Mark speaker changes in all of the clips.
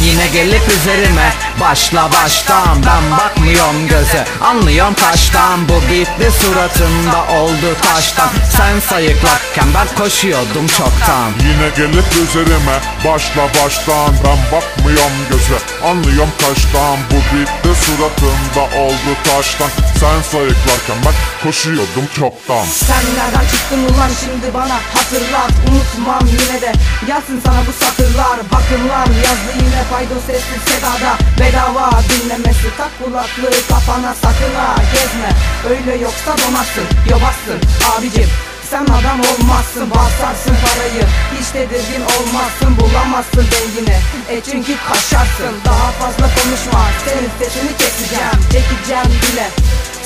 Speaker 1: Yine gelip üzerime Başla baştan ben bakmıyorum göze. Anlıyorum kaçtan bu bitti suratında oldu taştan. Sen sayıklarken ben koşuyordum çoktan.
Speaker 2: Yine gelip üzerime başla baştan Ben bakmıyorum göze. Anlıyorum kaçtan Bu bitti suratında oldu taştan. Sen sayıklarken ben koşuyordum çoktan.
Speaker 3: Sen nereden çıktın ulan şimdi bana? Hatırlat Unutmam yine de. Gelsin sana bu satırlar Bakın lan yazdı yine faydo sesli sedada Bedava. Dinlemesi tak kulaklığı kafana sakın ha Gezme. Öyle yoksa donarsın yobazsın. Abicim sen adam olmazsın basarsın parayı. Hiç tedirgin olmazsın bulamazsın dengini. E çünkü kaşarsın. Daha fazla konuşma Senin sesini keseceğim çekeceğim bile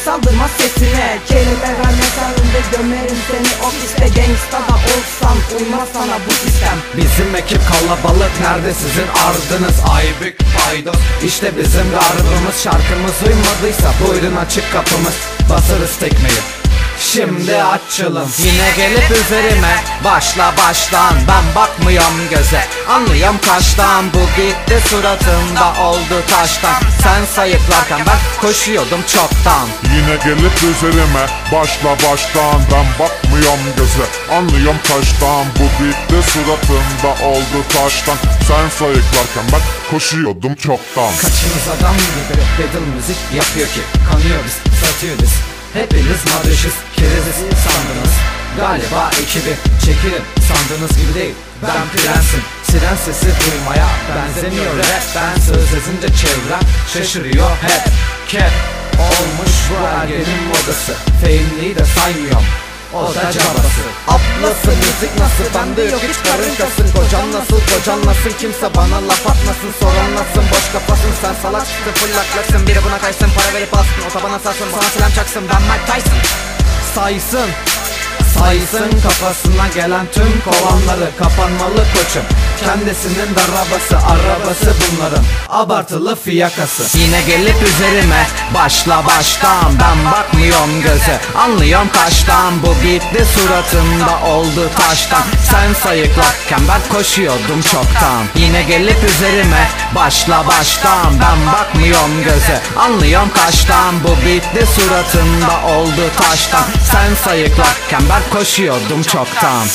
Speaker 3: Saldırma sesine. Kelime verme önünde gömerim seni. Ofiste Gangsta da olsam uymaz sana bu sistem.
Speaker 1: Bizim ekip kalabalık nerede sizin ardınız? Aybük paydos İşte bizim garbımız Şarkımız uymadıysa buyurun açık kapımız. Basarız tekmeyi Şimdi açılın. Yine gelip üzerime. Başla baştan. Ben bakmıyorum göze. Anlıyorum kaçtan. Bu gitti suratında oldu taştan. Sen sayıklarken ben koşuyordum çoktan.
Speaker 2: Yine gelip üzerime. Başla baştan. Ben bakmıyorum göze. Anlıyorum kaçtan. Bu bitti suratında oldu taştan. Sen sayıklarken ben koşuyordum çoktan.
Speaker 1: Kaçınız adam gibi Battle müzik yapıyor ki. Kanıyoruz, satıyoruz Hepiniz madreşiz, kereziz sandınız. Galiba ekibi çekilin sandığınız gibi değil. Ben prensim, siren sesi duymaya benzemiyor. Rap Ben söz yazınca çevrem şaşırıyor. Hep Kep olmuş bu ergenin modası. Fame'liği de saymıyorum o da cabası Ablası müzik nasıl bende yok hiç karın kasın Kocan nasıl kocan nasıl? Kimse bana laf atmasın Soran nasıl boş kafasın sen salak. Çıktın fırlaklaksın Biri buna kaysın para verip alsın. Otobana sarsın. Bana selam çaksın. Ben Mike Tyson. Saysın. Saysın kafasına gelen tüm kovanları. Kapanmalı koçum Kendisinin de arabası bunların Abartılı fiyakası. Yine gelip üzerime Başla baştan ben bakmıyorum göze. Anlıyorum kaçtan bu bitti suratında oldu taştan. Sen sayıklarken ben koşuyordum çoktan. Yine gelip üzerime Başla baştan ben bakmıyorum göze. Anlıyorum kaçtan bu bitti suratında oldu taştan. Sen sayıklarken ben koşuyordum çoktan